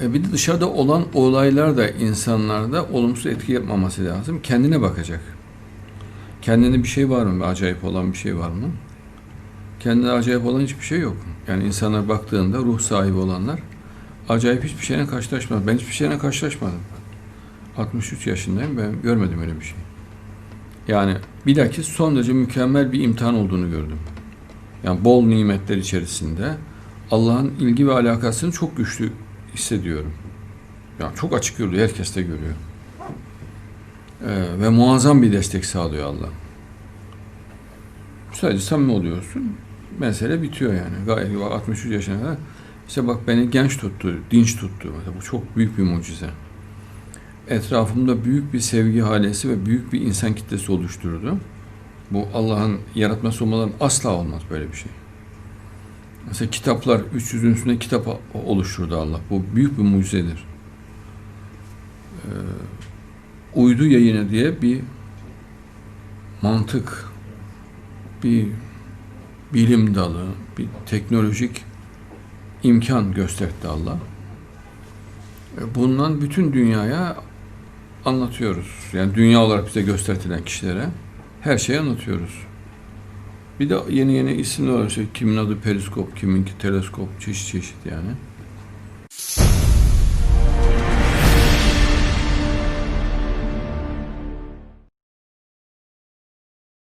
E bir de dışarıda olan olaylar da insanlarda olumsuz etki yapmaması lazım. Kendine bakacak. Kendine bir şey var mı? Acayip olan bir şey var mı? Kendine acayip olan hiçbir şey yok. Yani insana baktığında ruh sahibi olanlar acayip hiçbir şeyle karşılaşmadı. Ben hiçbir şeyle karşılaşmadım. 63 yaşındayım ben görmedim öyle bir şey. Yani bilakis son derece mükemmel bir imtihan olduğunu gördüm. Yani bol nimetler içerisinde Allah'ın ilgi ve alakasını çok güçlü hissediyorum. Yani çok açık görüyor, herkes de görüyor. Ee, ve muazzam bir destek sağlıyor Allah. Sadece samimi oluyorsun, mesele bitiyor yani. Gayet 63 yaşına kadar. İşte bak beni genç tuttu, dinç tuttu. Mesela bu çok büyük bir mucize. Etrafımda büyük bir sevgi halesi ve büyük bir insan kitlesi oluşturdu. Bu Allah'ın yaratması olmadan asla olmaz böyle bir şey. Mesela kitaplar, 300'ün üstünde kitap oluşturdu Allah. Bu büyük bir mucizedir. Ee, uydu yayını diye bir mantık, bir bilim dalı, bir teknolojik imkan gösterdi Allah. Bundan bütün dünyaya anlatıyoruz. Yani dünya olarak bize göstertilen kişilere her şeyi anlatıyoruz. Bir de yeni yeni isimler var. İşte kimin adı periskop, kiminki teleskop, çeşit çeşit yani.